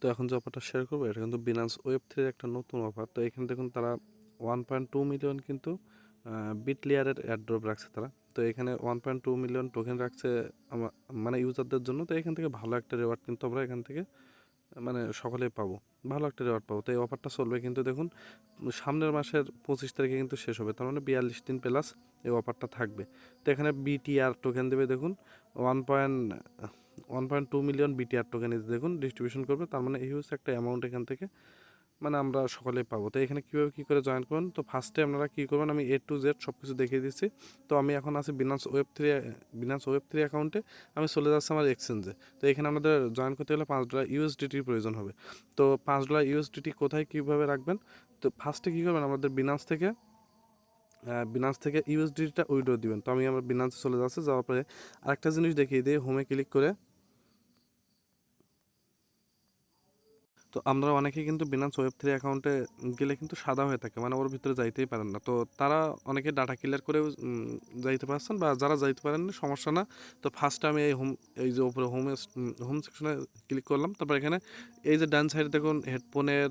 তো এখন যে অফারটা শেয়ার করব, এটা কিন্তু বিনান্স ওয়েব থ্রির একটা নতুন অফার তো এখানে দেখুন তারা ওয়ান পয়েন্ট টু মিলিয়ন কিন্তু বিট লেয়ারের অ্যাড্রপ রাখছে তারা। তো এখানে one point two million token রাখছে আমা- মানে ইউজারদের জন্য। তো এখান থেকে ভালো একটা রেওয়ার্ড কিন্তু আমরা এখান থেকে মানে সকলেই পাবো। ভালো একটা রেওয়ার্ড পাবো। তো এই অফারটা চলবে কিন্তু দেখুন, সামনের মাসের পঁচিশ তারিখে কিন্তু শেষ হবে। তার মানে বিয়াল্লিশ দিন প্লাস এই অফারটা থাকবে। তো এখানে বিটিআর টোকেন দেবে দেখুন one point one point two million BTR token দেখুন ডিস্ট্রিবিউশন করবে, তার মানে হিউজ একটা অ্যামাউন্ট এখান থেকে মানে আমরা সকলেই পাবো। তো এখানে কীভাবে কী করে জয়েন করবেন? তো ফার্স্টে আপনারা কী করবেন? আমি এ টু জেড সব কিছু দেখিয়ে দিচ্ছি। তো আমি এখন আছি Binance web three Binance web three অ্যাকাউন্টে আমি চলে যাচ্ছি আমার এক্সচেঞ্জে তো এখানে আমাদের জয়েন করতে গেলে পাঁচ ডলার ইউএসডিটির প্রয়োজন হবে। তো পাঁচ ডলার ইউএসডিটি কোথায় কীভাবে রাখবেন? তো ফার্স্টে কী করবেন? আমাদের বিনান্স থেকে বিনান্স থেকে ইউএসডিটা উইড্রো দিবেন। তো আমি আমার বিনান্সে চলে যাচ্ছি, যাওয়ার পরে আরেকটা জিনিস দেখিয়ে দিই। হোমে ক্লিক করে তো আমরা অনেকেই কিন্তু বিনান্স ওয়েব থ্রি অ্যাকাউন্টে গেলে কিন্তু সাদা হয়ে থাকে। মানে ওর ভিতরে যাইতেই পারেন না। তো তারা অনেকে ডাটা ক্লিয়ার করেও যাইতে পারছেন বা যারা যাইতে পারেন না, সমস্যা না। তো ফার্স্টে আমি এই হোম এই যে ওপরে হোম হোম সেকশনে ক্লিক করলাম। তারপর এখানে এই যে ডান সাইডে দেখুন হেডফোনের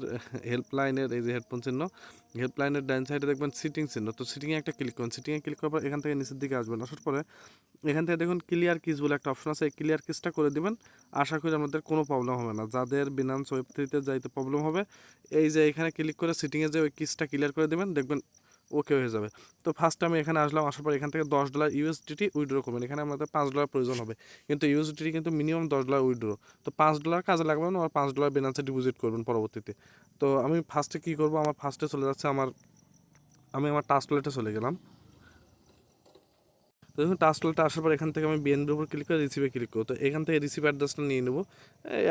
হেল্পলাইনের এই যে হেডফোন চিহ্ন। হেল্পলাইনের ডান সাইডে দেখবেন সিটিং চিহ্ন। তো সিটিংয়ে একটা ক্লিক করুন। সিটিংয়ে ক্লিক করার পর এখান থেকে নিচের দিকে আসবেন। আসার পরে এখান থেকে দেখুন ক্লিয়ার কিস বলে একটা অপশন আছে। এই ক্লিয়ার কিসটা করে দিবেন। আশা করি আমাদের কোনো প্রবলেম হবে না। যাদের বিনান্স ওয়েব থ্রিতে যাইতে প্রবলেম হবে, এই যে এখানে ক্লিক করে সিটিংয়ে যে ওই কিসটা ক্লিয়ার করে দেবেন, দেখবেন ওকে হয়ে যাবে। তো ফার্স্ট আমি এখানে আসলাম, আসার পর এখান থেকে দশ ডলার ইউএসডিটি উইড্রো করবেন। এখানে আমাদের পাঁচ ডলার প্রয়োজন হবে। কিন্তু ইউএসডিটি কিন্তু মিনিমাম দশ ডলার উইড্রো তো পাঁচ ডলার কাজে লাগবেন আর পাঁচ ডলার বেনান্সে ডিপোজিট করবেন পরবর্তীতে। তো আমি ফার্স্টে কী করব? আমার ফার্স্টে চলে যাচ্ছে আমার, আমি আমার টাস্কলেটে চলে গেলাম। তো দেখুন টাস্কলেটে আসার পর এখান থেকে আমি বিএনবির উপর ক্লিক করে রিসিভে ক্লিক করব। তো এখান থেকে রিসিভ অ্যাড্রেসটা নিয়ে নেব।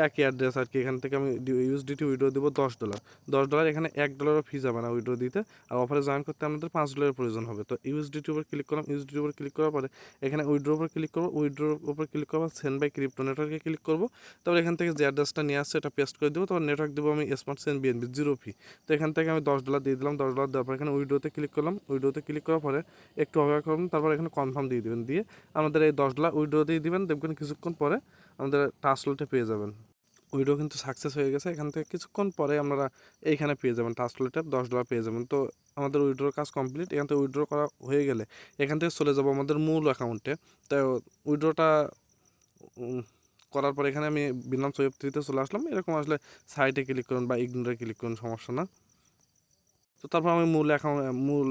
একই অ্যাড্রেস আর কি, এখান থেকে আমি ইউএসডিটি উইড্রো দেবো দশ ডলার দশ ডলার এখানে এক ডলারও ফি যাবে না উইড্রো দিতে। আর অফারে জয়েন করতে আমাদের পাঁচ ডলারের প্রয়োজন হবে। তো ইউএসডিটির উপর ক্লিক করলাম ইউএসডিটির উপর ক্লিক করার পরে এখানে উইড্রোর উপর ক্লিক করব। উইড্রোর উপর ক্লিক করব সেন্ড বাই ক্রিপ্টো নেটওয়ার্কে ক্লিক করব। তারপর এখান থেকে যে অ্যাড্রেসটা নিয়ে আসছে, এটা পেস্ট করে দেবো। তারপর নেটওয়ার্ক দেবো আমি smart send BNB zero fee তো এখান থেকে আমি দশ ডলার দিয়ে দিলাম। দশ ডলার দেওয়ার পর এখানে উইড্রোতে ক্লিক করলাম। উইড্রোতে ক্লিক করার পরে একটু অপেক্ষা করলাম তারপর এখানে কনফার্ম দিয়ে দেবেন, দিয়ে আমাদের এই দশ ডলার উইড্রো দিয়ে দিবেন, দেখবেন কিছুক্ষণ পরে আমাদের টাস্কলেটে পেয়ে যাবেন। উইড্রো কিন্তু সাকসেস হয়ে গেছে, এখান থেকে কিছুক্ষণ পরে আপনারা এইখানে পেয়ে যাবেন টাস্কলেটে দশ ডলার পেয়ে যাবেন। তো আমাদের উইড্রোর কাজ কমপ্লিট এখান থেকে উইড্রো করা হয়ে গেলে এখান থেকে চলে যাব আমাদের মূল অ্যাকাউন্টে তো উইড্রোটা করার পর এখানে আমি বিনাম ওয়েব থ্রিতে চলে আসলাম। এরকম আসলে সাইটে ক্লিক করুন বা ইগনোরে ক্লিক করুন, সমস্যা না। তো তারপর আমি মূল অ্যাকাউন্ট মূল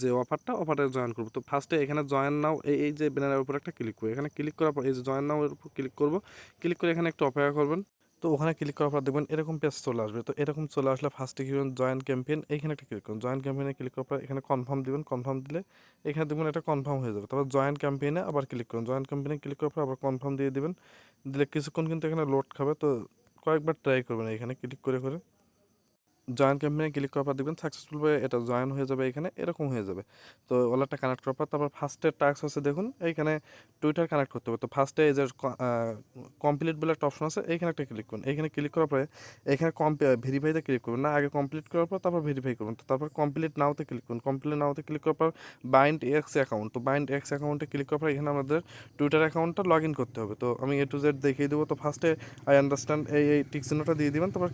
যে অফারটা অফারে জয়েন করব। তো ফার্স্টে এখানে জয়েন নাও এই এই যে ব্যানারের উপর একটা ক্লিক করব। এখানে ক্লিক করার পর, এই যে জয়েন নাও এর উপর ক্লিক করব। ক্লিক করে এখানে একটু অপেক্ষা করবেন। তো ওখানে ক্লিক করার পর দেখবেন এরকম পেজ চলে আসবে। তো এরকম চলে আসলে ফার্স্টে কি জয়েন ক্যাম্পেইন এইখানে একটা ক্লিক করুন জয়েন ক্যাম্পেইনে ক্লিক করার পর এখানে কনফার্ম দিবেন। কনফার্ম দিলে এখানে দেখবেন এটা কনফার্ম হয়ে যাবে। তারপর জয়েন ক্যাম্পেইনে আবার ক্লিক করুন জয়েন ক্যাম্পেইনে ক্লিক করার পর আবার কনফার্ম দিয়ে দিবেন। দিলে কিছুক্ষণ কিন্তু এখানে লোড খাবে। তো কয়েকবার ট্রাই করবেন এখানে ক্লিক করে করে। জয়েন ক্যাম্পেইনে ক্লিক করার পর দেখবেন হয়ে এটা জয়েন হয়ে যাবে এখানে, এরকম হয়ে যাবে। তো ওলারটা কানেক্ট করার পর তারপর ফার্স্টের টাস্ক হচ্ছে দেখুন, এইখানে টুইটার কানেক্ট করতে হবে। তো ফার্স্টে এই যে কমপ্লিট বলে একটা অপশন আছে, এইখানে একটা ক্লিক করুন। এইখানে ক্লিক করার পরে এখানে ভেরিফাইতে ক্লিক করবেন না, আগে কমপ্লিট করার পর তারপর ভেরিফাই করুন তো তারপর কমপ্লিট নাওতে ক্লিক করুন। কমপ্লিট নাওতে ক্লিক করার পর বাইন্ড এক্স অ্যাকাউন্ট তো বাইন্ড এক্স অ্যাকাউন্টে ক্লিক করার পর এখানে আমাদের টুইটার অ্যাকাউন্টটা লগ ইন করতে হবে। তো আমি এ টু জেড দেখিয়ে দেবো। তো ফার্স্টে আই আন্ডারস্ট্যান্ড এই এই টিক চিহ্নটা দিয়ে দিবেন। তারপর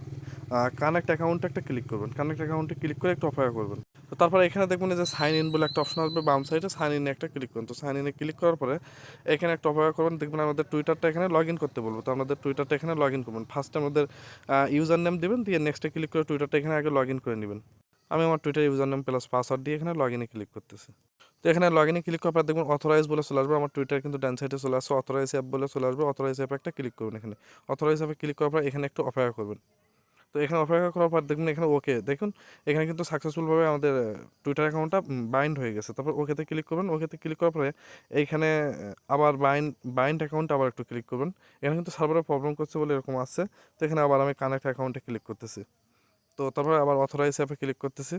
কানেক্ট অ্যাকাউন্টে একটা ক্লিক করবেন। কানেক্ট অ্যাকাউন্টে ক্লিক করে একটু অপেক্ষা করবেন। তো তারপরে এখানে দেখবেন যে সাইন ইন বলে একটা অপশন আসবে, বাম সাইডে সাইন ইনে একটা ক্লিক করুন। তো সাইন ইনে ক্লিক করার পরে এখানে একটা অপেক্ষা করবেন। দেখবেন আমাদের টুইটারটা এখানে লগ ইন করতে বলব। তো আমাদের টুইটারটা এখানে লগ ইন করবেন। ফার্স্টে আমাদের ইউজার নেম দেবেন, দিয়ে নেক্সটে ক্লিক করে টুইটারটা এখানে আগে লগ ইন করে নেবেন। আমি আমার Twitter user name plus password দিয়ে এখানে লগ ইনে ক্লিক করতেছি। তো এখানে লগ ইনে ক্লিক করার পর দেখবেন অথরাইজ বলে চলে আসবে। আমার টুইটার কিন্তু ডান সাইডে চলে আসছে। অথরাইজ অ্যাপ বলে চলে আসবে। অথরাইজ অ্যাপে একটা ক্লিক করবেন এখানে। অথরাইজ অ্যাপে ক্লিক করার পর এখানে একটু অপেক্ষা করবেন। তো এখানে অপেক্ষা করার পর দেখুন এখানে ওকে দেখুন, এখানে কিন্তু সাকসেসফুলভাবে আমাদের টুইটার অ্যাকাউন্টটা বাইন্ড হয়ে গেছে। তারপর ওকেতে ক্লিক করবেন। ওকেতে ক্লিক করার পরে এইখানে আবার বাইন্ড বাইন্ড অ্যাকাউন্টটা আবার একটু ক্লিক করবেন। এখানে কিন্তু সার্ভারে প্রবলেম করছে বলে এরকম আসছে তো এখানে আবার আমি কানেক্ট অ্যাকাউন্টে ক্লিক করতেছি। তো তারপরে আবার অথরাইজ অ্যাপে ক্লিক করতেছি।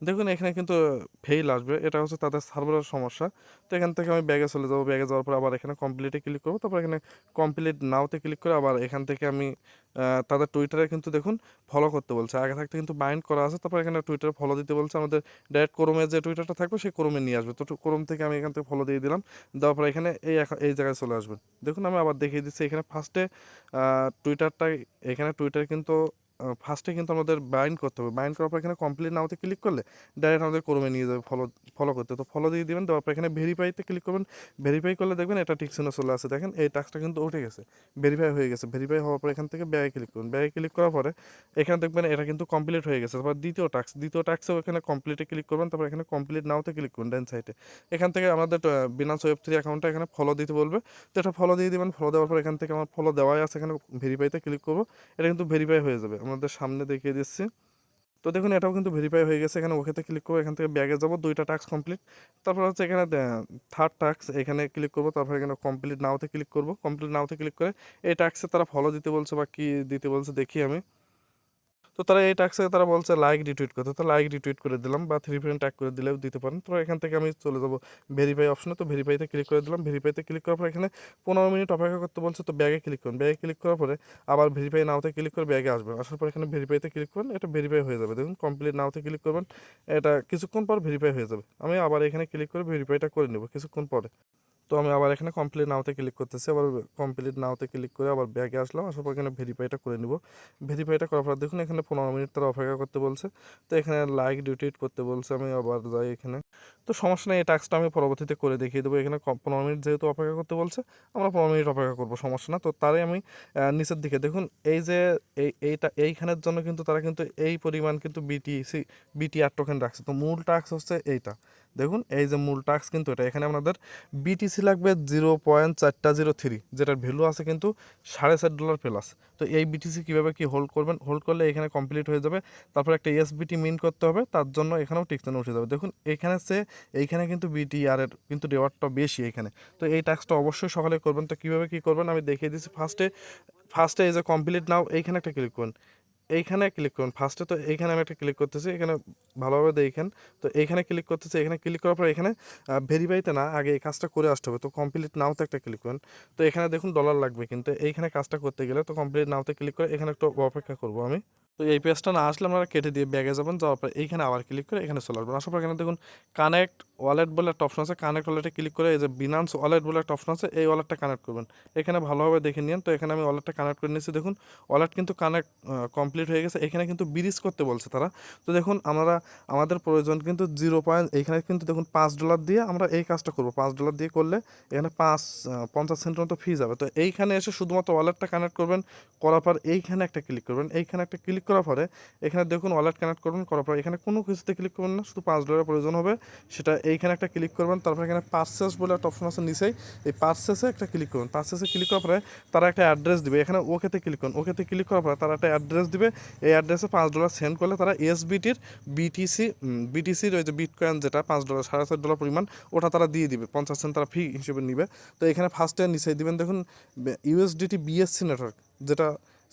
দেখুন, এখানে কিন্তু ফেইল আসবে। এটা হচ্ছে তাদের সার্ভারের সমস্যা। তো এখান থেকে আমি ব্যাগে চলে যাব। ব্যাগে যাওয়ার পর আবার এখানে কমপ্লিটে ক্লিক করব। তারপর এখানে কমপ্লিট নাওতে ক্লিক করে আবার এখান থেকে আমি তাদের টুইটারে কিন্তু দেখুন ফলো করতে বলছে। আগে থাকতে কিন্তু বাইন্ড করা আছে। তারপর এখানে টুইটারে ফলো দিতে বলছে। আমাদের ডাইরেক্ট ক্রোমের যে টুইটারটা থাকবে সেই ক্রোমে নিয়ে আসবে। তো ক্রোম থেকে আমি এখান থেকে ফলো দিয়ে দিলাম। দেওয়ার পর এখানে এই এই জায়গায় চলে আসবেন দেখুন, আমি আবার দেখিয়ে দিচ্ছি। এখানে ফার্স্টে টুইটারটা এখানে টুইটার কিন্তু ফার্স্টে কিন্তু আমাদের বাইন্ড করতে হবে। বাইন্ড করার পর এখানে কমপ্লিট নাওতে ক্লিক করলে ডাইরেক্ট আমাদের ক্রমে নিয়ে যাবে ফলো ফলো করতে। তো ফলো দিয়ে দিবেন, দেওয়ার পর এখানে ভেরিফাইতে ক্লিক করবেন। ভেরিফাই করলে দেখবেন এটা টিকসিনে চলে আসে। দেখেন এই টাস্কটা কিন্তু উঠে গেছে। ভেরিফাই হয়ে গেছে। ভেরিফাই হওয়ার পর এখান থেকে ব্যাগে ক্লিক করুন। ব্যাগে ক্লিক করার পরে এখানে দেখবেন এটা কিন্তু কমপ্লিট হয়ে গেছে। তারপর দ্বিতীয় টাস্ক দ্বিতীয় টাস্কেও এখানে কমপ্লিটে ক্লিক করবেন। তারপর এখানে কমপ্লিট নাওতে ক্লিক করুন ডান সাইডে এখান থেকে আমাদের বিনান্স ওয়েব থ্রি অ্যাকাউন্টটা এখানে ফলো দিতে বলবে। তো এটা ফলো দিয়ে দিবেন। ফলো দেওয়ার পর এখান থেকে আমার ফলো দেওয়াই আছে। এখানে ভেরিফাইতে ক্লিক করব। এটা কিন্তু ভেরিফাই হয়ে যাবে। আমাদের সামনে দেখিয়ে দিচ্ছি। তো দেখুন, এটাও কিন্তু ভেরিফাই হয়ে গেছে। এখানে ওকেতে ক্লিক করব, এখান থেকে ব্যাগে যাব, দুইটা টাস্ক কমপ্লিট তারপর হচ্ছে এখানে থার্ড টাস্ক এখানে ক্লিক করব, তারপর এখানে কমপ্লিট নাওতে ক্লিক করব। কমপ্লিট নাওতে ক্লিক করে এই টাস্কে তারা ফলো দিতে বলছে বা কী দিতে বলছে, দেখি আমি। তো তারা এই টাস্কে তারা বলছে লাইক রিটুইট করতে। তো লাইক রিটুইট করে দিলাম বা থ্রি ফ্রেন্ড ট্যাগ করে দিলেও দিতে পারেন। তো এখান থেকে আমি চলে যাব ভেরিফাই অপশনে তো ভেরিফাইতে ক্লিক করে দিলাম। ভেরিফাইতে ক্লিক করার পর এখানে পনেরো মিনিট অপেক্ষা করতে বলছে। তো ব্যাগে ক্লিক করুন। ব্যাগে ক্লিক করার পরে আবার ভেরিফাই নাওতে ক্লিক করে ব্যাগে আসবেন। আসার পর এখানে ভেরিফাইতে ক্লিক করুন। এটা ভেরিফাই হয়ে যাবে। দেখুন কমপ্লিট নাওতে ক্লিক করবেন। এটা কিছুক্ষণ পর ভেরিফাই হয়ে যাবে। আমি আবার এখানে ক্লিক করে ভেরিফাইটা করে নেব কিছুক্ষণ পরে। তো আমি আবার এখানে কমপ্লিট নাওতে ক্লিক করতেছি, আবার কমপ্লিট নাওতে ক্লিক করে আবার ব্যাগে আসলাম, আসার পর এখানে ভেরিফাইটা করে নিব। ভেরিফাইটা করার পর দেখুন এখানে পনেরো মিনিট তারা অপেক্ষা করতে বলছে, তো এখানে লাইক ডিউটিট করতে বলছে, আমি আবার যাই এখানে। তো সমস্যা নেই, এই টাস্কটা আমি পরবর্তীতে করে দেখিয়ে দেবো, এখানে পনেরো মিনিট যেহেতু অপেক্ষা করতে বলছে, আমরা পনেরো মিনিট অপেক্ষা করব, সমস্যা না। তো তারাই আমি নিচের দিকে দেখুন, এই যে, এই, এইটা, এইখানের জন্য কিন্তু তারা কিন্তু এই পরিমাণ কিন্তু বিটিসি বিটিআর টোকেন রাখছে। তো মূল টাস্ক হচ্ছে এইটা। দেখুন, এই যে মূল টাস্ক কিন্তু এটা। এখানে আপনাদের বিটিসি লাগবে জিরো পয়েন্ট চারটা জিরো থ্রি যেটার ভ্যালু আছে কিন্তু সাড়ে চার ডলার প্লাস তো এই বিটিসি কীভাবে কি হোল্ড করবেন? হোল্ড করলে এখানে কমপ্লিট হয়ে যাবে। তারপর একটা এসবিটি মিন করতে হবে, তার জন্য এখানেও টিকসেনে উঠে যাবে। দেখুন, এখানে সে, এইখানে কিন্তু বিটিআর এর কিন্তু রেওয়ার্ডটা বেশি এখানে। তো এই টাস্কটা অবশ্যই সকালে করবেন। তো কীভাবে কী করবেন? আমি দেখিয়ে দিচ্ছি। ফার্স্টে ফার্স্টে এই যে কমপ্লিট নাও এইখানে একটা ক্লিক করুন। এইখানে ক্লিক করুন। ফার্স্টে তো এইখানে আমি একটা ক্লিক করতেছি, এখানে ভালোভাবে দেখেন। তো এইখানে ক্লিক করতেছি, এখানে ক্লিক করার পর এখানে ভেরিফাইতে না, আগে এই কাজটা করে আসতে হবে। তো কমপ্লিট নাওতে একটা ক্লিক করুন। তো এখানে দেখুন ডলার লাগবে, কিন্তু এইখানে কাজটা করতে গেলে তো কমপ্লিট নাওতে ক্লিক করে এখানে একটু অপেক্ষা করব আমি। তো এই পেজটা না আসলে আপনারা কেটে দিয়ে ব্যাগে যাবেন, যাওয়ার পরে এইখানে আবার ক্লিক করে এখানে চলে আসবেন। আসার পর এখানে দেখুন কানেক্ট ওয়ালেট বলে একটা অপশন আছে। কানেক্ট ওয়ালেটে ক্লিক করে এই যে বিনান্স ওয়ালেট বলে একটা অপশন আছে, এই ওয়ালেটটা কানেক্ট করবেন। এখানে ভালোভাবে দেখে নিন। তো এখানে আমি ওয়ালেটটা কানেক্ট করে নিয়েছি। দেখুন ওয়ালেট কিন্তু কানেক্ট কমপ্লিট হয়ে গেছে। এখানে কিন্তু ব্রিজ করতে বলছে তারা। তো দেখুন আমরা, আমাদের প্রয়োজন কিন্তু জিরো পয়েন্ট এখানে কিন্তু দেখুন পাঁচ ডলার দিয়ে আমরা এই কাজটা করব। পাঁচ ডলার দিয়ে করলে এখানে পাঁচ পঞ্চাশ সেন্টের মতো ফি যাবে। তো এইখানে এসে শুধুমাত্র ওয়ালেটটা কানেক্ট করবেন। করার পর এইখানে একটা ক্লিক করবেন। এইখানে একটা ক্লিক করার পরে এখানে দেখুন ওয়ালেট কানেক্ট করবেন, করার পরে এখানে কোনো কিছুতে ক্লিক করবেন না, শুধু পাঁচ ডলারের প্রয়োজন হবে। সেটা এইখানে একটা ক্লিক করবেন, তারপরে এখানে পার্সেস বলে একটা অপশন আছে নিচেই। এই পার্সেসে একটা ক্লিক করুন পার্সেসে ক্লিক করার পরে তারা একটা অ্যাড্রেস দিবে। এখানে ওকেতে ক্লিক করুন। ওকেতে ক্লিক করার পরে তারা একটা অ্যাড্রেস দিবে। এই অ্যাড্রেসে পাঁচ ডলার সেন্ড করলে তারা এসবিটির বিটিসি বিটিসির ওই যে বিটকয়েন যেটা পাঁচ ডলার সাড়ে চার ডলার পরিমাণ, ওটা তারা দিয়ে দিবে। পঞ্চাশ সেন্ট তারা ফি হিসেবে নিবে। তো এখানে ফার্স্টে নিচে দিবেন। দেখুন ইউএসডিটি বিএসসি নেটওয়ার্ক যেটা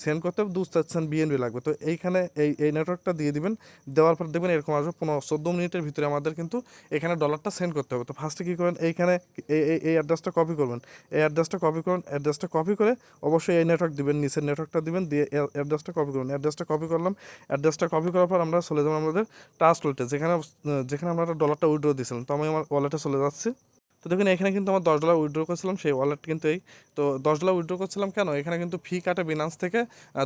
সেন্ড করতে হবে দু চাচ্ছেন বিএনবি লাগবে। তো এইখানে এই এই নেটওয়ার্কটা দিয়ে দিবেন, দেওয়ার পর দেখবেন এরকম আসবে, পনেরো, চোদ্দ মিনিটের ভিতরে আমাদের কিন্তু এখানে ডলারটা সেন্ড করতে হবে। তো ফার্স্টে কী করবেন এইখানে এই এই অ্যাড্রেসটা কপি করবেন। এই অ্যাড্রেসটা কপি করুন অ্যাড্রেসটা কপি করে অবশ্যই এই নেটওয়ার্ক দিবেন, নিচের নেটওয়ার্কটা দিবেন, দিয়ে অ্যাড্রেসটা কপি করুন অ্যাড্রেসটা কপি করলাম অ্যাড্রেসটা কপি করার পর আমরা চলে যাব আমাদের টাস্ক ওয়ালেটে যেখানে যেখানে আমরা ডলারটা উইড্রো দিয়েছিলাম। তো আমি আমার ওয়ালেটে চলে যাচ্ছি। তো দেখুন, এখানে কিন্তু আমার দশ ডলার উইড্রো করছিলাম, সেই ওয়ালেট কিন্তু এই। তো দশ ডলার উইড্রো করছিলাম কেন? এখানে কিন্তু ফি কাটে বিনান্স থেকে।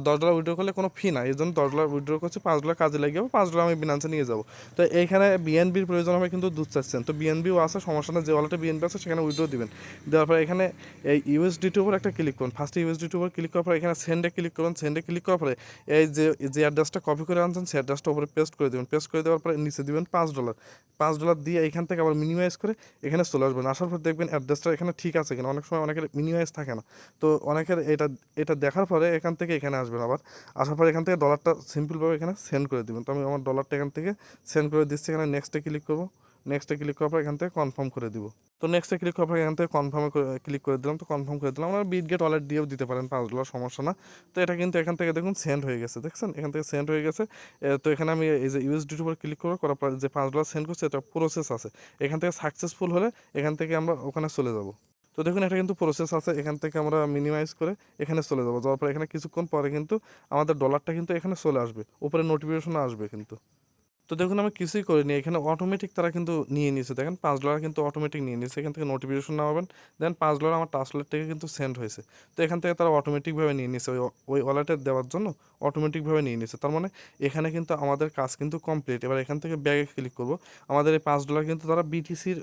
দশ ডলার উইড্রো করলে কোনো ফি না এই জন্য দশ ডলার উইড্রো করছি, পাঁচ ডলার কাজে লেগে যাবে পাঁচ ডলার আমি বিনান্সে নিয়ে যাব। তো এইখানে বিএনবির প্রয়োজন হবে কিন্তু দুধ চাচ্ছেন। তো বিএনবিও আছে, সমস্যা না যে ওয়ালেটে বিএনবি আছে সেখানে উইড্রো দিবেন। দেওয়ার পরে এখানে এই ইউএসডিটির উপর একটা ক্লিক করুন। ফার্স্টে ইউএসডিটির উপর ক্লিক করার পর এখানে সেন্ডে ক্লিক করুন। সেন্ডে ক্লিক করার পরে এই যে যে অ্যাড্রেসটা কপি করে আনছেন, সেই অ্যাড্রেসটা উপরে পেস্ট করে দেবেন। পেস্ট করে দেওয়ার পরে নিচে দিবেন পাঁচ ডলার পাঁচ ডলার দিয়ে এখান থেকে আবার মিনিমাইজ করে এখানে চলে আসবেন। আসার পর দেখবেন অ্যাড্রেসটা এখানে ঠিক আছে কিনা। অনেক সময় অনেকের মিনিমাইজ থাকে না। তো অনেকের এটা এটা দেখার পরে এখান থেকে এখানে আসবেন আবার। আসার পরে এখান থেকে ডলারটা সিম্পলভাবে এখানে সেন্ড করে দেবেন। তো আমি আমার ডলারটা এখান থেকে সেন্ড করে দিচ্ছি। এখানে নেক্সটে ক্লিক করব। নেক্সটে ক্লিক করার পর এখান থেকে কনফার্ম করে দিব। তো নেক্সটে ক্লিক করার পর এখান থেকে কনফার্মে ক্লিক করে দিলাম। তো কনফার্ম করে দিলাম। আপনারা বিট গেট ওয়ালেট দিয়েও দিতে পারেন, পাঁচ ডলার সমস্যা না। তো এটা কিন্তু এখান থেকে দেখুন সেন্ড হয়ে গেছে, দেখছেন? এখান থেকে সেন্ড হয়ে গেছে। তো এখানে আমি এই যে ইউএসডিটির উপর ক্লিক করব করার পর যে পাঁচ ডলার সেন্ড করছে, এটা প্রসেস আছে। এখান থেকে সাকসেসফুল হলে এখান থেকে আমরা ওখানে চলে যাব। তো দেখুন, এটা কিন্তু প্রসেস আছে। এখান থেকে আমরা মিনিমাইজ করে এখানে চলে যাব। যাওয়ার পর এখানে কিছুক্ষণ পরে কিন্তু আমাদের ডলারটা কিন্তু এখানে চলে আসবে। উপরে নোটিফিকেশন আসবে কিন্তু। তো দেখুন, আমি কিছুই করিনি। এখানে অটোমেটিক তারা কিন্তু নিয়ে নিয়েছে। দেখেন, পাঁচ ডলার কিন্তু অটোমেটিক নিয়ে নিয়েছে। এখান থেকে নোটিফিকেশন নামাবেন। দেন পাঁচ ডলার আমার টাসলেট থেকে কিন্তু সেন্ড হয়েছে। তো এখান থেকে তারা অটোমেটিকভাবে নিয়ে নিয়েছে। ওই ওই ওয়ালেটে দেওয়ার জন্য অটোমেটিকভাবে নিয়ে নিয়েছে। তার মানে এখানে কিন্তু আমাদের কাজ কিন্তু কমপ্লিট এবার এখান থেকে ব্যাগে ক্লিক করব। আমাদের এই পাঁচ ডলার কিন্তু তারা বিটিসির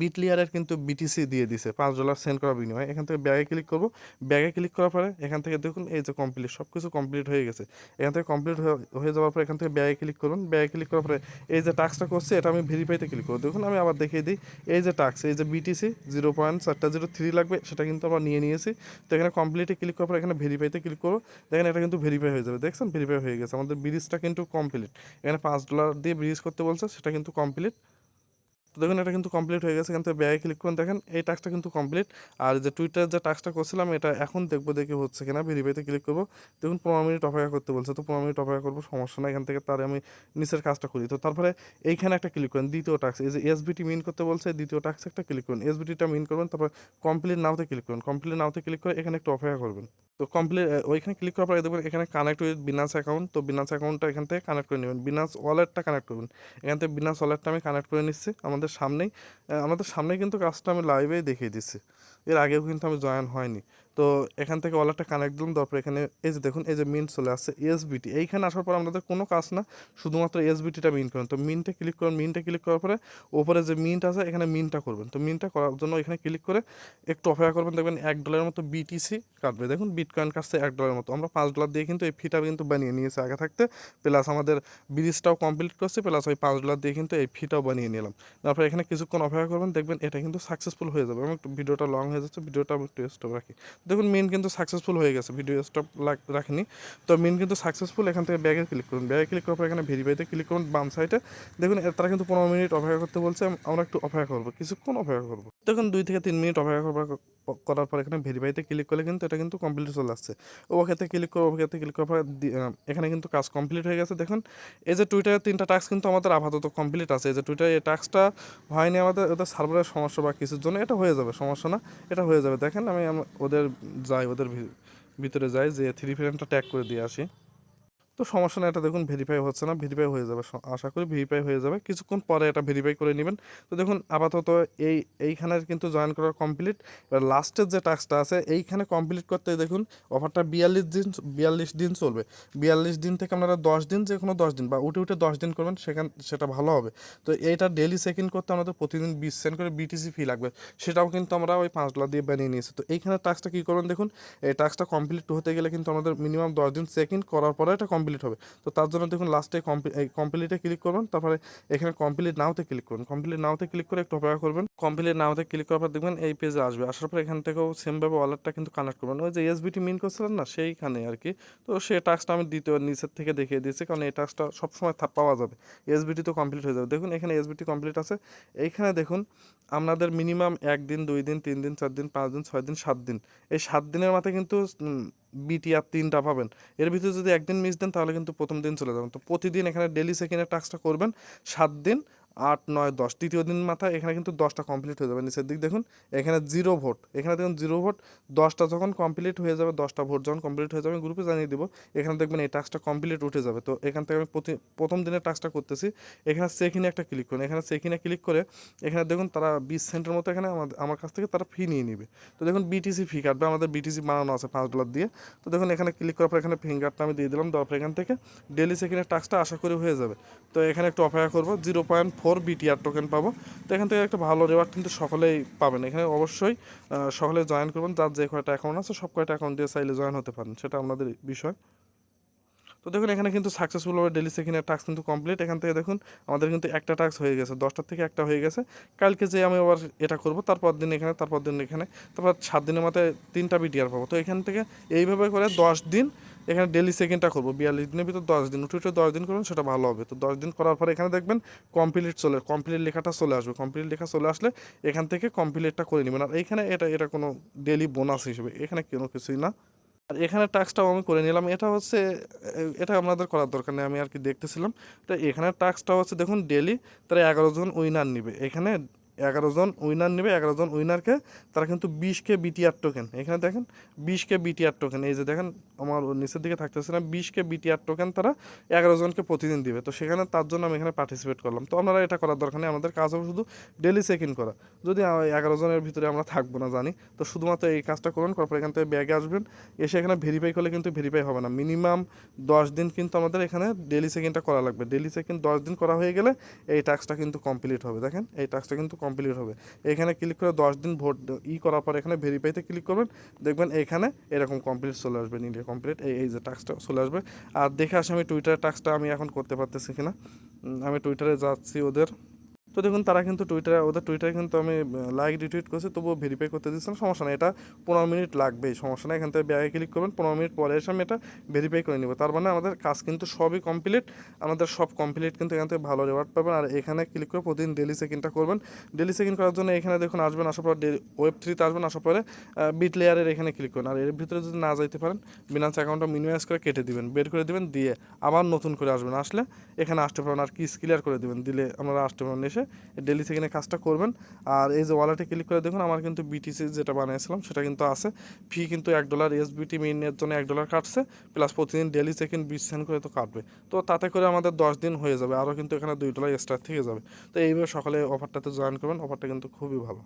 বিটলিয়ারের কিন্তু বিটিসি দিয়ে দিছে। পাঁচ ডলার সেন্ড করার বিনিময়ে। এখান থেকে ব্যাগে ক্লিক করব। ব্যাগে ক্লিক করার পরে এখান থেকে দেখুন, এই যে কমপ্লিট সব কিছু কমপ্লিট হয়ে গেছে। এখান থেকে কমপ্লিট হয়ে যাওয়ার পর এখান থেকে ব্যাগে ক্লিক করুন। ব্যাগে ক্লিক করার পরে এই যে টাক্সটা করছে, এটা আমি ভেরিফাইতে ক্লিক করব। দেখুন, আমি আবার দেখিয়ে দিই। এই যে টাক্স এই যে BTC zero point zero three লাগবে, সেটা কিন্তু আমরা নিয়ে নিয়েছি। তো এখানে কমপ্লিটে ক্লিক করার পর এখানে ভেরিফাইতে ক্লিক করব দেখেন, এটা কিন্তু ভেরিফাই হয়ে যাবে। দেখছেন? ভেরিফাই হয়ে গেছে। আমাদের ব্রিজটা কিন্তু কমপ্লিট এখানে পাঁচ ডলার দিয়ে ব্রিজ করতে বলছে, সেটা কিন্তু কমপ্লিট তো দেখুন, এটা কিন্তু কমপ্লিট হয়ে গেছে। থেকে ব্যাগে ক্লিক করুন, দেখেন এই টাস্কটা কিন্তু কমপ্লিট আর যে টুইটার যে টাস্কটা করছিলাম, এটা এখন দেখব দেখে হচ্ছে কিনা। ভেরিফাইতে ক্লিক করব। দেখুন, পনেরো মিনিট অপেক্ষা করতে বলছে। তো পনেরো মিনিট অপেক্ষা করব, সমস্যা না এখান থেকে তার আমি নিচের কাজটা করি। তো তারপরে এইখানে একটা ক্লিক করেন, দ্বিতীয় টাস্ক এই যে এসবিটি মিন করতে বলছে, দ্বিতীয় টাস্ক একটা ক্লিক করুন। এসবিটিটা মিন করবেন, তারপর কমপ্লিট নাওতে ক্লিক করুন। কমপ্লিট নাওতে ক্লিক করে এখানে একটু অপেক্ষা করবেন। তো কমপ্লিট ওইখানে ক্লিক করার পরে দেখবেন এখানে কানেক্ট উইথ বিনাস অ্যাকাউন্ট তো বিনান্স অ্যাকাউন্টটা এখান থেকে কানেক্ট করে নেবেন। বিনাস ওয়ালেটটা কানেক্ট করবেন। এখান থেকে বিনাস ওয়ালেটটা আমি কানেক্ট করে নিচ্ছি। আমাদের সামনেই আমাদের সামনেই কিন্তু কাজটা আমি লাইভেই দেখিয়ে দিচ্ছি। এর আগেও কিন্তু আমি জয়েন হয়নি। তো এখান থেকে ওয়ালেটটা কানেক্ট দিলাম, তারপর এখানে এই যে দেখুন, এই যে মিন চলে আসছে এসবিটি এইখানে আসার পর আমাদের কোনো কাজ না, শুধুমাত্র এসবিটিটা মিন করেন। তো মিনটা ক্লিক করেন মিনটা ক্লিক করার পরে ওপরে যে মিনট আছে, এখানে মিনটা করবেন। তো মিনটা করার জন্য এখানে ক্লিক করে একটু অপেক্ষা করবেন, দেখবেন এক ডলারের মতো বিটিসি কাটবে। দেখুন বিটকয়েন কাটছে এক ডলারের মতো। আমরা পাঁচ ডলার দিয়ে কিন্তু এই ফিটা কিন্তু বানিয়ে নিয়েছি আগে থাকতে। প্লাস আমাদের ব্রিজটাও কমপ্লিট করছে প্লাস ওই পাঁচ ডলার দিয়ে কিন্তু এই ফিটাও বানিয়ে নিলাম। তারপর এখানে কিছুক্ষণ অপেক্ষা করবেন, দেখবেন এটা কিন্তু সাকসেসফুল হয়ে যাবে। একটু ভিডিওটা লং হয়ে যাচ্ছে, ভিডিওটা আমি একটু স্টপ রাখি। দেখুন মেন কিন্তু সাকসেসফুল হয়ে গেছে। ভিডিও স্টপ রাখিনি। তো মেন কিন্তু সাকসেসফুল এখান থেকে ব্যাগে ক্লিক করুন। ব্যাগে ক্লিক করার পর এখানে ভেরিফাইতে ক্লিক করুন, বাম সাইডে দেখুন তারা কিন্তু পনেরো মিনিট অপেক্ষা করতে বলছে আমরা একটু অপেক্ষা করব, কিছুক্ষণ অপেক্ষা করব। দেখুন, দুই থেকে তিন মিনিট অপেক্ষা করবার করার পর এখানে ভেরিফাইতে ক্লিক করলে কিন্তু এটা কিন্তু কমপ্লিট চলে আসছে। ওখানে ক্লিক করে ওখানে ক্লিক করার পর এখানে কিন্তু কাজ কমপ্লিট হয়ে গেছে। দেখুন, এই যে টুইটারের তিনটা টাস্ক কিন্তু আমাদের আপাতত কমপ্লিট আছে। এই যে টুইটার এই টাস্কটা হয়নি আমাদের, ওদের সার্ভারের সমস্যা বা কিছুর জন্য এটা হয়ে যাবে, সমস্যা না, এটা হয়ে যাবে। দেখেন আমি ওদের যাই ওদের ভিতরে যায় যে থ্রি ফ্রেমটা ট্যাগ করে দিয়ে আসি। তো সমস্যা না এটা দেখুন ভেরিফাই হচ্ছে না ভেরিফাই হয়ে যাবে। আশা করি ভেরিফাই হয়ে যাবে। কিছুক্ষণ পরে এটা ভেরিফাই করে নেবেন। তো দেখুন, আপাতত এই এইখানের কিন্তু জয়েন করা কমপ্লিট এবার লাস্টের যে টাস্কটা আছে, এইখানে কমপ্লিট করতে দেখুন অফারটা বিয়াল্লিশ দিন বিয়াল্লিশ দিন চলবে। বিয়াল্লিশ দিন থেকে আপনারা দশ দিন, যে কোনো দশ দিন বা উঠে উঠে দশ দিন করবেন, সেখান, সেটা ভালো হবে। তো এইটা ডেলি সেকেন্ড করতে আমাদের প্রতিদিন বিশ সেন্ট করে বিটিসি ফি লাগবে। সেটাও কিন্তু আমরা ওই পাঁচ ডলার দিয়ে বানিয়ে নিয়েছি। তো এইখানে টাস্কটা কী করবেন দেখুন, এই টাস্কটা কমপ্লিট হতে গেলে কিন্তু আমাদের মিনিমাম দশ দিন সেকেন্ড করার পরে এটা কমপ্লিট হবে। তো তার জন্য দেখুন লাস্টে কমপ্লিটে ক্লিক করবেন তারপরে এখানে কমপ্লিট নাওতে ক্লিক করুন। কমপ্লিট নাওতে ক্লিক করে একটু অপেক্ষা করবেন। কমপ্লিট নাওতে ক্লিক করার পর দেখবেন এই পেজে আসবে। আসার পর এখান থেকেও সেমভাবে ওয়ালেটটা কিন্তু কানেক্ট করবেন। ওই যে এসবিটি মিন করছিলেন না, সেইখানে আর কি। তো সেই টাস্কটা আমি দ্বিতীয় নিচের থেকে দেখিয়ে দিয়েছি, কারণ এই টাস্কটা সবসময় পাওয়া যাবে। এসবিটি তো কমপ্লিট হয়ে যাবে। দেখুন এখানে এসবিটি কমপ্লিট আছে। এইখানে দেখুন আপনাদের মিনিমাম একদিন, দুই দিন, তিন দিন, চার দিন, পাঁচ দিন, ছয় দিন, সাত দিন। এই সাত দিনের মাথায় কিন্তু বিটি আর তিনটা পাবেন। এর ভিতরে যদি একদিন মিস দেন, তাহলে কিন্তু প্রথম দিন চলে যাবেন। তো প্রতিদিন এখানে ডেলি সেকেন্ডের টাস্কটা করবেন। সাত দিন আট, নয়, দশ। তৃতীয় দিন মাথায় এখানে কিন্তু দশটা কমপ্লিট হয়ে যাবে। নিচের দিক দেখুন, এখানে জিরো ভোট এখানে দেখুন জিরো ভোট দশটা যখন কমপ্লিট হয়ে যাবে, দশটা ভোট যখন কমপ্লিট হয়ে যাবে গ্রুপে জানিয়ে দিব, এখানে দেখবেন এই টাস্কটা কমপ্লিট উঠে যাবে। তো এখান থেকে আমি প্রথম দিনের টাস্কটা করতেছি, এখানে সেখিনে একটা ক্লিক করুন। এখানে সেখিনে ক্লিক করে এখানে দেখুন তারা বিশ সেন্টের মতো এখানে আমার কাছ থেকে তারা ফি নিয়ে নিবে। তো দেখুন বিটিসি ফি কাটবে আমাদের বিটিসি বানানো আছে পাঁচ ডলার দিয়ে। তো দেখুন এখানে ক্লিক করার পর এখানে ফিঙ্গারটা আমি দিয়ে দিলাম, দেওয়ার এখান থেকে ডেলি সেকেন্ডের টাস্কটা আশা করি হয়ে যাবে। তো এখানে একটু অপেক্ষা করব zero point four BTR token পাবো। তো এখান থেকে একটা ভালো রেওয়ার্ড কিন্তু সকলেই পাবেন। এখানে অবশ্যই সকলে জয়েন করবেন। যার যে কয়টা অ্যাকাউন্ট আছে, সব কয়টা অ্যাকাউন্ট দিয়ে চাইলে জয়েন হতে পারেন। সেটা আপনাদের বিষয়। তো দেখুন, এখানে কিন্তু সাকসেসফুলভাবে ডেলি সেকেন্ডের টাস্ক কিন্তু কমপ্লিট এখান থেকে দেখুন, আমাদের কিন্তু একটা টাস্ক হয়ে গেছে। দশটার থেকে একটা হয়ে গেছে। কালকে যে আমি আবার এটা করব, তারপর দিন এখানে, তারপর দিন এখানে। তারপর সাত দিনের মাথায় তিনটা বিটিআর পাবো। তো এখান থেকে এইভাবে করে দশ দিন এখানে ডেলি সেকেন্ডটা করব। বিয়াল্লিশ দিনের ভিতর দশ দিন। উঠে উঠে দশ দিন করবেন সেটা ভালো হবে। তো দশ দিন করার পরে এখানে দেখবেন কমপ্লিট চলে কমপ্লিট লেখাটা চলে আসবে। কমপ্লিট লেখা চলে আসলে এখান থেকে কমপ্লিটটা করে নেবেন। আর এইখানে এটা এটা কোনো ডেলি বোনাস হিসেবে, এখানে কোনো কিছুই না। আর এখানে টাস্কটাও আমি করে নিলাম। এটা হচ্ছে, এটা আপনাদের করার দরকার নেই, আমি আর কি দেখতেছিলাম। তো এখানে টাস্কটা হচ্ছে, দেখুন ডেলি তারা এগারো জন উইনার নিবে। এখানে এগারো জন উইনার নেবে, এগারো জন উইনারকে তারা কিন্তু বিশ কে বিটিআর টোকেন এখানে দেখেন বিশ কে বিটিআর টোকেন এই যে দেখেন, আমার নিচের দিকে থাকতেছে না বিশ কে বিটিআর টোকেন তারা এগারো জনকে প্রতিদিন দিবে। তো সেখানে তার জন্য আমি এখানে পার্টিসিপেট করলাম। তো আপনারা এটা করার দরকার নেই, আমাদের কাজ হবে শুধু ডেলি চেক ইন করা। যদি এগারো জনের ভিতরে আমরা থাকব না, জানি। তো শুধুমাত্র এই কাজটা করুন তারপর এখান থেকে ব্যাগে আসবেন। এসে এখানে ভেরিফাই করলে কিন্তু ভেরিফাই হবে না। মিনিমাম দশ দিন কিন্তু আমাদের এখানে ডেলি চেক-ইনটা করা লাগবে। ডেলি চেক-ইন দশ দিন করা হয়ে গেলে এই টাস্কটা কিন্তু কমপ্লিট হবে। দেখেন, এই টাস্কটা কিন্তু কমপ্লিট হবে। এখানে ক্লিক করে দশ দিন ভোট ই করার পর এখানে ভেরিফাইতে ক্লিক করবেন, দেখবেন এখানে এরকম কমপ্লিট চলে আসবে ইন্ডিয়া কমপ্লিট এই এই যে টাস্কটা চলে আসবে। আর দেখে আসে আমি টুইটার টাস্কটা আমি এখন করতে পারতেছি কিনা। আমি টুইটারে যাচ্ছি ওদের। তো দেখুন, তারা কিন্তু টুইটারে ওদের টুইটারে কিন্তু আমি লাইক রিটুইট করছি, তবুও ভেরিফাই করতে দিচ্ছি না, সমস্যা নেই। এটা পনেরো মিনিট লাগবেই, সমস্যা নেই। এখান থেকে ব্যাগে ক্লিক করবেন, পনেরো মিনিট পরে এসে আমি এটা ভেরিফাই করে নিব। তার মানে আমাদের কাজ কিন্তু সবই কমপ্লিট আমাদের সব কমপ্লিট কিন্তু এখান থেকে ভালো রেওয়ার্ড পাবেন। আর এখানে ক্লিক করে প্রতিদিন ডেলি চেকিংটা করবেন। ডেলি চেকিং করার জন্য এখানে দেখুন, আসবেন, আসার পর ওয়েব থ্রিতে আসবেন, আসার পরে বিট লেয়ারের এখানে ক্লিক করুন। আর এর ভিতরে যদি না যাইতে পারেন বিনান্স অ্যাকাউন্টটা মিনিমাইজ করে কেটে দিবেন, বের করে দিবেন, দিয়ে আবার নতুন করে আসবেন। আসলে এখানে আসতে পারেন আর কিস ক্লিয়ার করে দিবেন, দিলে আমরা আসতে পারেন এসে ডেলি সেখানে কাজটা করবেন। আর এই যে ওয়ালেটে ক্লিক করে দেখুন, আমার কিন্তু বিটিসি যেটা বানিয়েছিলাম, সেটা কিন্তু আছে। ফি কিন্তু এক ডলার এস এসবিটি মিনের জন্য এক ডলার কাটছে প্লাস প্রতিদিন ডেলি সেকেন্ড বিশ সেন্ট করে তো কাটবে। তো তাতে করে আমাদের দশ দিন হয়ে যাবে, আরও কিন্তু এখানে দুই ডলার এক্সট্রা থেকে যাবে। তো এইভাবে সকালে অফারটাতে জয়েন করবেন অফারটা কিন্তু খুবই ভালো।